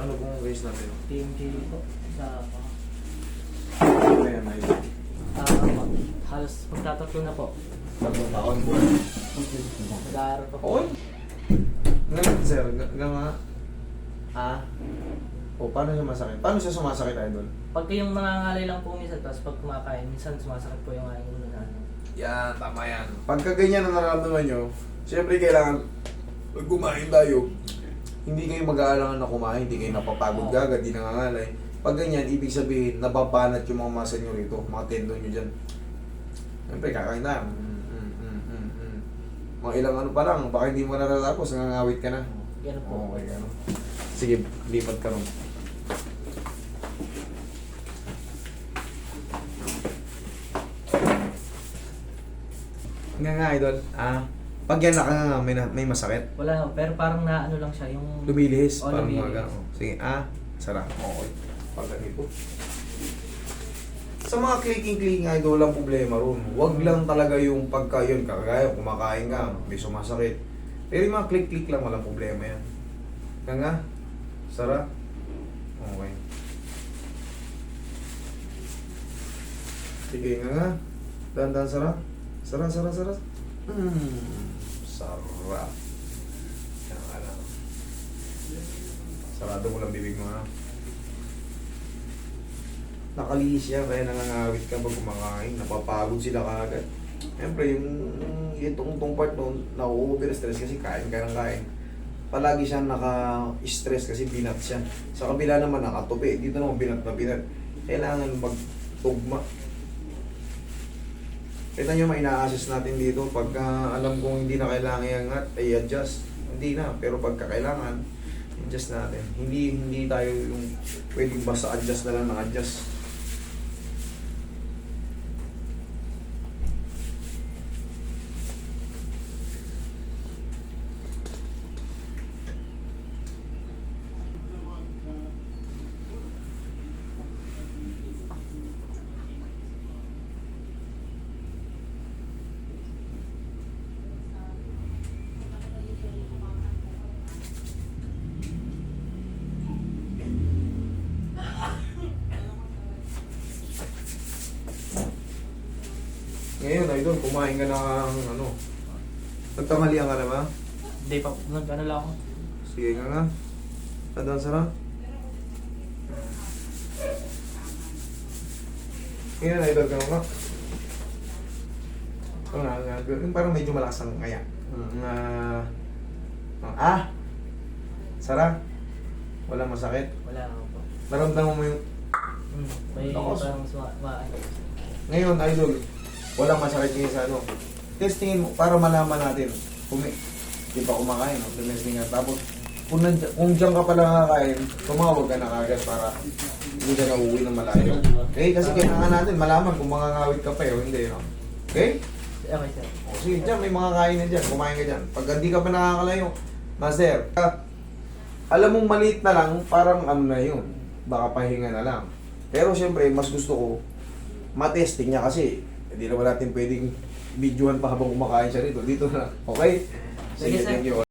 Ano pong case natin? PMJ po. Sa Ano yan, idol? uh, halos magtatatlo na po. Tatlong taon po. Nag-aaral pa po. Okay. Ngayon, sir, gama. Ah? O, paano siya masakit? Paano siya sumasakit, idol? Pagka yung nangangalay lang po minsan, tapos pag kumakain, minsan sumasakit po yung aking ulo na ano. Yan, tama yan. Pagka ganyan ang nararamdaman nyo, siyempre kailangan pag kumain tayo, hindi kayo mag-aalangan na kumain, hindi kayo napapagod gagad, di nangangalay. Pag ganyan, ibig sabihin, nababanat yung mga muscle nyo rito, mga tendon nyo dyan. Siyempre, kakain na. Mm, mm, mm, mm, mm. Mga ilang ano pa lang, baka hindi mo na natatapos, nangangawit ka na. Ganun po. Okay, ano. Sige, lipat ka ron. Nga nga, idol. Ah, pag yan nakanganga, may, na- may masakit. Wala po, pero parang naano lang siya, yung... Lumilihis. Oh, parang lumilihis. mga gano'n. Sige, ah, sarap. Okay. Pag ganito. Sa mga clicking-clicking idol lang problema ron. Huwag lang talaga yung pagka yun, kagaya kumakain ka, may sumasakit. Pero yung mga click-click lang, walang problema yan. Nga nga, sarap. Okay. Sige nga nga. Dandan sarap. Sarap, sarap, sarap. Hmm, sarap. Yan ka lang. Sarado mo lang bibig mo ha. Nakaliis yan, kaya nangangawit ka pag kumakain. Napapagod sila kagad. Siyempre, yung itong tong part noon, na-over-stress kasi kain ka ng kain. Palagi siyang naka-stress kasi binat siya. Sa kabila naman nakatupi. Dito naman binat na binat. Kailangan magtugma. Kita nyo, may ina-assess natin dito. Pagka alam kong hindi na kailangan iangat, ay adjust. Hindi na. Pero pagka kailangan, adjust natin. Hindi hindi tayo yung pwedeng basta adjust na lang ng adjust. Ngayon, idol, kumain ka ng ano. Nagtamalian ka na ba? Hindi pa, nag-ano lang ako. Sige nga nga. Tandaan sarap. Ngayon, idol ka nga. Ito nga, nga. Yung parang medyo malakas ang ngaya. Mm, ah, ah! Sarap. Wala masakit. Wala ako po. Naramdaman mo yung... Hmm, may Tapos? parang suma... Ma, Ngayon, idol, walang masakit ngayon sa ano. Testingin mo para malaman natin kung may, di pa kumakain, no? Testingin nga. Tapos, kung, nandyan, kung dyan ka pala nakakain, tumawag ka na kagad para hindi ka na uuwi ng malayo. Okay? Kasi kailangan natin malaman kung makangawit ka pa eh o hindi, no? Okay? okay sir. O, sige, dyan, may mga kain na dyan. Kumain ka dyan. Pag hindi ka pa nakakalayo, master, ah, alam mong maliit na lang, parang ano na yun. Baka pahinga na lang. Pero siyempre, mas gusto ko, matesting niya kasi hindi naman natin pwedeng videohan pa habang kumakain siya rito. Dito na. Okay? Sige, sir. thank you.